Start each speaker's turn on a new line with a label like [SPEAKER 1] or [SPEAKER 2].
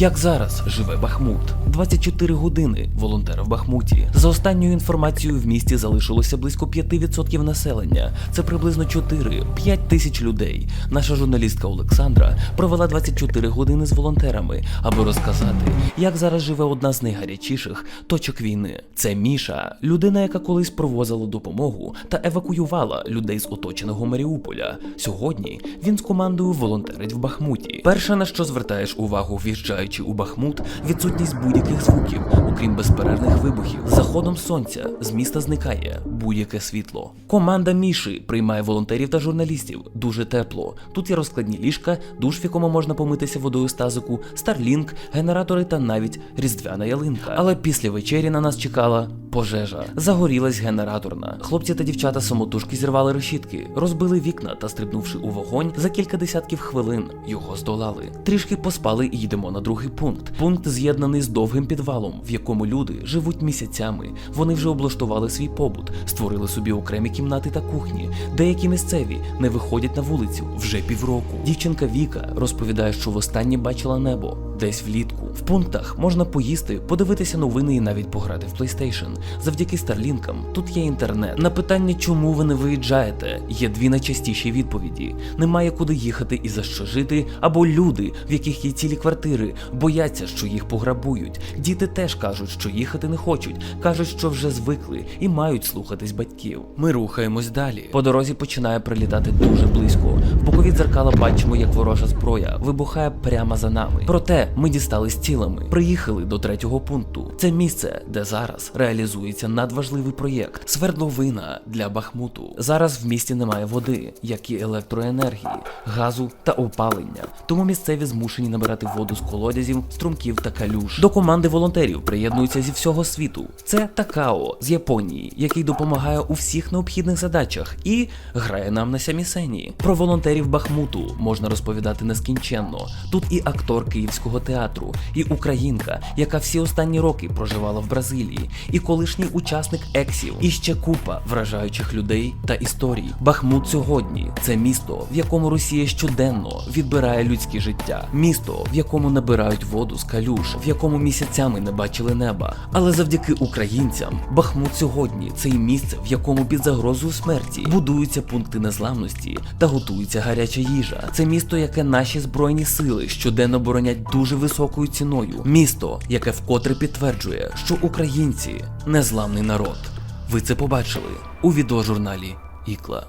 [SPEAKER 1] Як зараз живе Бахмут? 24 години волонтера в Бахмуті. За останньою інформацією, в місті залишилося близько 5% населення. Це приблизно 4-5 тисяч людей. Наша журналістка Олександра провела 24 години з волонтерами, аби розказати, як зараз живе одна з найгарячіших точок війни. Це Міша, людина, яка колись провозила допомогу та евакуювала людей з оточеного Маріуполя. Сьогодні він з командою волонтерить в Бахмуті. Перше на що звертаєш увагу, в'їжджаючи у Бахмут, відсутність будь-яких звуків, окрім безперервних вибухів. Заходом сонця з міста зникає будь-яке світло. Команда Міші приймає волонтерів та журналістів. Дуже тепло. Тут є розкладні ліжка, душ, в якому можна помитися водою з тазику, старлінк, генератори та навіть різдвяна ялинка. Але після вечері на нас чекала пожежа. Загорілась генераторна. Хлопці та дівчата самотужки зірвали решітки, розбили вікна та, стрибнувши у вогонь, за кілька десятків хвилин його здолали. Трішки поспали і йдемо на другий пункт. Пункт з'єднаний з довгим підвалом, в якому люди живуть місяцями. Вони вже облаштували свій побут, створили собі окремі кімнати та кухні. Деякі місцеві не виходять на вулицю вже півроку. Дівчинка Віка розповідає, що востаннє бачила небо десь влітку. В пунктах можна поїсти, подивитися новини і навіть пограти в PlayStation. Завдяки старлінкам тут є інтернет. На питання, чому ви не виїжджаєте, є дві найчастіші відповіді: немає куди їхати і за що жити, або люди, в яких є цілі квартири, бояться, що їх пограбують. Діти теж кажуть, що їхати не хочуть, кажуть, що вже звикли і мають слухатись батьків. Ми рухаємось далі. По дорозі починає прилітати дуже близько. В бокові дзеркала бачимо, як ворожа зброя вибухає прямо за нами. Проте ми дістались цілими. Приїхали до третього пункту. Це місце, де зараз реалізується надважливий проєкт свердловина для Бахмуту. Зараз в місті немає води, як і електроенергії, газу та опалення. Тому місцеві змушені набирати воду з колодязів, струмків та калюш. До команди волонтерів приєднуються зі всього світу. Це Такао з Японії, який допомагає у всіх необхідних задачах і грає нам на сямісені. Про волонтерів Бахмуту можна розповідати нескінченно. Тут і актор київського театру, і українка, яка всі останні роки проживала в Бразилії, і колишній учасник ексів, і ще купа вражаючих людей та історій. Бахмут сьогодні це місто, в якому Росія щоденно відбирає людське життя, місто, в якому набирають воду з калюш, в якому місяцями не бачили неба. Але завдяки українцям Бахмут сьогодні це місце, в якому під загрозою смерті будуються пункти незламності та готується гаряча їжа. Це місто, яке наші збройні сили щоденно боронять дуже високою ціною. Місто, яке вкотре підтверджує, що українці незламний народ. Ви це побачили у відеожурналі Ікла.